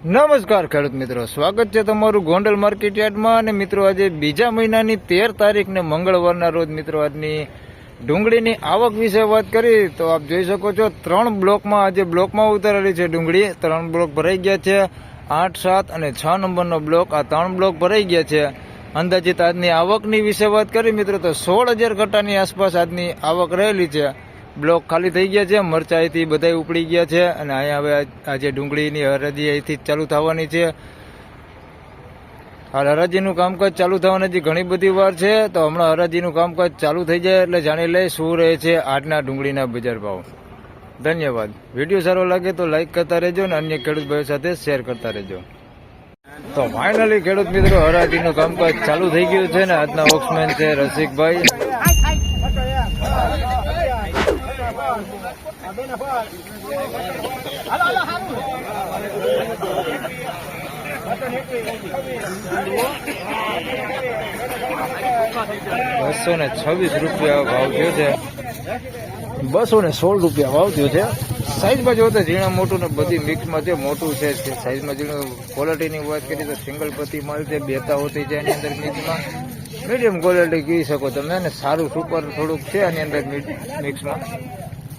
નમસ્કાર ખેડૂત મિત્રો, સ્વાગત છે તમારું ગોંડલ માર્કેટ યાર્ડમાં અને મિત્રો આજે બીજા મહિનાની તેર તારીખને મંગળવારના રોજ મિત્રો આજની ડુંગળીની આવક વિશે વાત કરી તો આપ જોઈ શકો છો ત્રણ બ્લોકમાં આજે બ્લોકમાં ઉતારેલી છે ડુંગળી. ત્રણ બ્લોક ભરાઈ ગયા છે. આઠ, સાત અને છ નંબરનો બ્લોક. આ ત્રણ બ્લોક ભરાઈ ગયા છે. અંદાજિત આજની આવકની વિશે વાત કરી મિત્રો, તો સોળ હજાર કટ્ટાની આસપાસ આજની આવક રહેલી છે. બ્લોક ખાલી થઈ ગયા છે મરચા અહીંથી બધા ઉપડી ગયા છે અને અહીંયા હવે આજે ડુંગળીની હરાજી અહીંથી ચાલુ થવાની છે. હાલ હરાજીનું કામકાજ ચાલુ થવાની હજી ઘણી બધી વાર છે, તો હમણાં હરાજીનું કામકાજ ચાલુ થઈ જાય એટલે જાણી લઈ શું રહે છે આજના ડુંગળીના બજાર ભાવ. ધન્યવાદ. વીડિયો સારો લાગે તો લાઈક કરતા રહેજો અને અન્ય ખેડૂત ભાઈઓ સાથે શેર કરતા રહેજો. તો ફાઇનલી ખેડૂત મિત્રો, હરાજીનું કામકાજ ચાલુ થઈ ગયું છે ને આજના વોક્સમેન છે રસિકભાઈ. બસો ને છવ્વીસ રૂપિયા ભાવ થયો છે. બસો ને સોળ રૂપિયા ભાવ થયો છે. સાઈઝમાં જોવો તો ઝીણા મોટું ને બધી મિક્સમાં છે, મોટું છે. સાઈઝમાં ઝીણું ક્વોલિટીની વાત કરીએ તો સિંગલ પતિ માલ છે બેતા હોતી છે એની અંદર મિક્સમાં. મીડિયમ ક્વોલિટી કહી શકો તમે અને સારું સુપર થોડુંક છે એની અંદર મિક્સમાં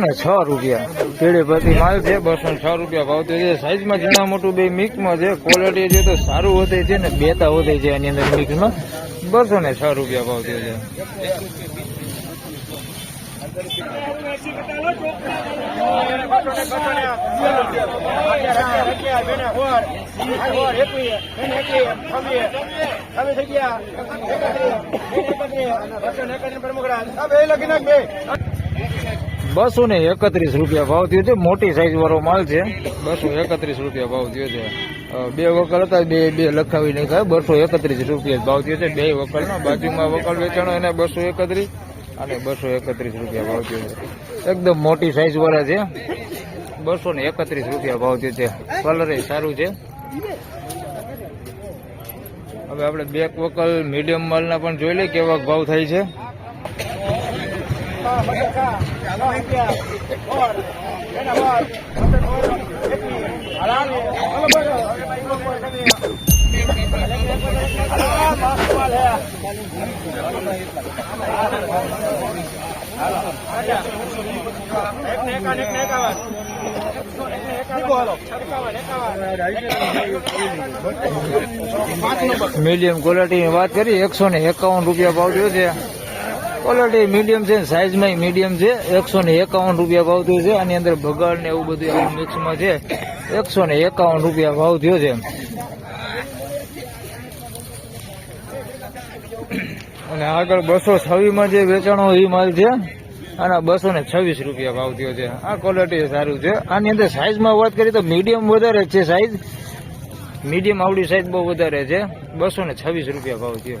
ને છ રૂપિયા. પેઢી પ્રતિ માલ છે બસો ને છ રૂપિયા ભાવ થયો છે. સાઈઝમાં ઝીણા મોટું બે મિક્સમાં છે ક્વોલિટી છે તો સારું વધે છે ને બેતા વધે છે એની અંદર મિક્સમાં બસો ને છ રૂપિયા ભાવ થયો છે. બસો ને એકત્રીસ રૂપિયા ભાવ થયો છે. મોટી સાઈઝ વાળો માલ છે. બસો એકત્રીસ રૂપિયા ભાવ થયો છે. બે વકલ હતા, બે બે લખાવી નાખ્યા. બસો એકત્રીસ રૂપિયા ભાવ થયો છે. બે વકલનો, બાજુમાં વકલ વેચાણો એને બસો એકત્રીસ. અને બસો એકત્રીસ રૂપિયા ભાવ થયો છે. એકદમ મોટી સાઈઝ વાળા છે. બસો ને એકત્રીસ રૂપિયા ભાવ થયો છે. કલર સારું છે. હવે આપણે બેક વકલ મીડિયમ માલના પણ જોઈ લઈએ કેવા ભાવ થાય છે. મીડિયમ ક્વોલિટીની વાત કરી, એકસો ને એકાવન રૂપિયા ભાવ થયો છે. ક્વોલિટી મીડિયમ છે સાઇઝમાં મીડિયમ છે. એકસો ને એકાવન રૂપિયા ભાવ થયો છે. આની અંદર બગાડ ને એવું બધું મિક્સમાં છે. એકસો ને એકાવન રૂપિયા ભાવ થયો છે. અને આગળ બસો છવ્વીસમાં જે વેચાણો એ માલ છે, અને બસો ને છવ્વીસ રૂપિયા ભાવ થયો છે. આ ક્વોલિટી સારું છે. આની અંદર સાઇઝમાં વાત કરીએ તો મીડિયમ વધારે છે સાઇઝ મીડિયમ આવડી સાઈઝ બહુ વધારે છે. બસો ને છવ્વીસ રૂપિયા ભાવ થયો.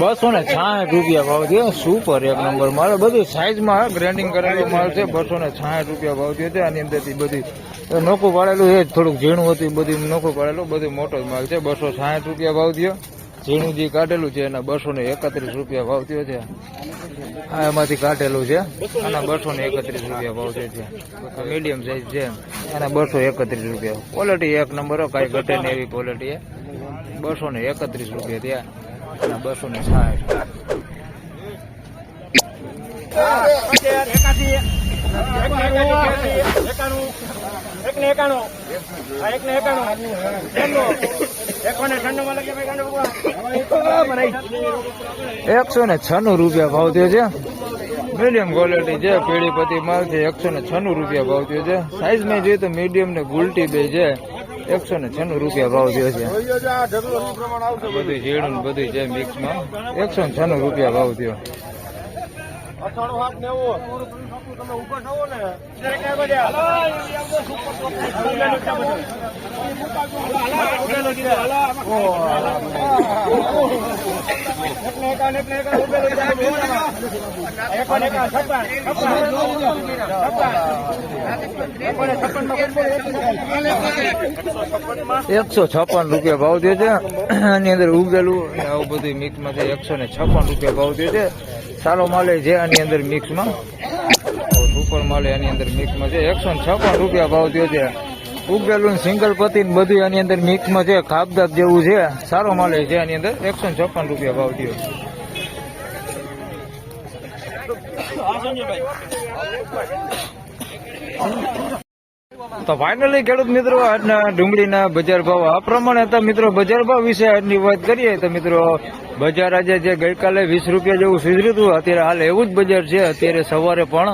બસો ને છાસઠ રૂપિયા ભાવ છે સુપર એક નંબર માલ બધું સાઈઝમાં ગ્રેન્ડિંગ કરેલો માલ છે, બસો ને છાસઠ રૂપિયા ભાવ છે, આની અંદરથી બધી નોખું પાડેલું એ થોડુંક ઝીણું હતું બધું નોખું પાડેલું, બધું મોટો માલ છે, બસો છાસઠ રૂપિયા ભાવ થયો ઝીણું જે કાઢેલું છે, એના બસો ને એકત્રીસ રૂપિયા ભાવ થયો છે. આ એમાંથી કાઢેલું છે, આના બસો ને એકત્રીસ રૂપિયા ભાવ થયો છે. મીડિયમ સાઈઝ છે એના બસો એકત્રીસ રૂપિયા. ક્વોલિટી એક નંબર કાંઈ ઘટે નહીં એવી ક્વોલિટી બસો ને એકત્રીસ રૂપિયા થયા અને બસો ને સાઠ. એકાણું એક ને એકાણું. એક ને એકાણું. એકસો ને છન્નું રૂપિયા ભાવ થયો છે. મીડિયમ ક્વોલિટી છે પીળી પતિ માલ છે એકસો ને છન્નું રૂપિયા ભાવ થયો છે. સાઈઝમાં જોઈએ તો મીડિયમ ને ગુલટી બે છે. એકસો ને છન્નું રૂપિયા ભાવ થયો છે. બધું જીણું બધું છે મિક્સમાં એકસો ને છન્નું રૂપિયા ભાવ થયો. અઠાણું હાથ નેવું તમે ઉપર થવો ને. એકસો છપ્પન રૂપિયા ભાવ થયો છે. આની અંદર ઉગેલું અને આવું બધું મિક્સમાં છે એકસો ને છપ્પન રૂપિયા ભાવ થયો છે. સારો માલે છે આની અંદર મિક્સમાં સુપર માલે એની અંદર મિક્સમાં છે. એકસો છપ્પન રૂપિયા ભાવ થયો છે. ઉગેલું સિંગલ પતિ બધું એની અંદર મિક્સમાં છે. ખાબદાબ જેવું છે. સારો માલે છે આની અંદર. એકસો છપ્પન રૂપિયા ભાવ થયો. તો ફાઇનલી ખેડૂત મિત્રો, આજના ડુંગળીના બજાર ભાવ આ પ્રમાણે હતા. મિત્રો, બજાર ભાવ વિશે આજની વાત કરીએ તો મિત્રો, બજાર આજે જે ગઈકાલે વીસ રૂપિયા જેવું સુધર્યું હતું, અત્યારે હાલ એવું જ બજાર છે. અત્યારે સવારે પણ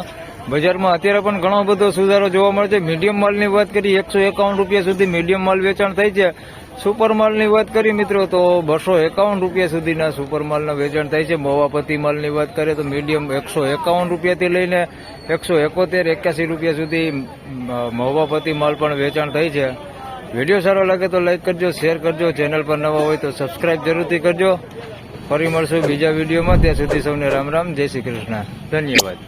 બજારમાં અત્યારે પણ ઘણો બધો સુધારો જોવા મળે છે. મીડિયમ માલની વાત કરીએ એકસો એકાવન રૂપિયા સુધી મીડિયમ માલ વેચાણ થાય છે. સુપર માલની વાત કરીએ મિત્રો, તો બસો એકાવન રૂપિયા સુધીના સુપર માલના વેચાણ થાય છે. મોવાપતિ માલની વાત કરીએ તો મીડિયમ એકસો એકાવન રૂપિયાથી લઈને એકસો એકોતેર, એક્યાસી રૂપિયા સુધી મોવાપતિ માલ પણ વેચાણ થાય છે. વીડિયો સારો લાગે તો લાઈક કરજો, શેર કરજો, ચેનલ પર નવા હોય તો સબસ્ક્રાઈબ જરૂરથી કરજો. ફરી મળશું બીજા વિડીયોમાં. ત્યાં સુધી સૌને રામ રામ, જય શ્રી કૃષ્ણ. ધન્યવાદ.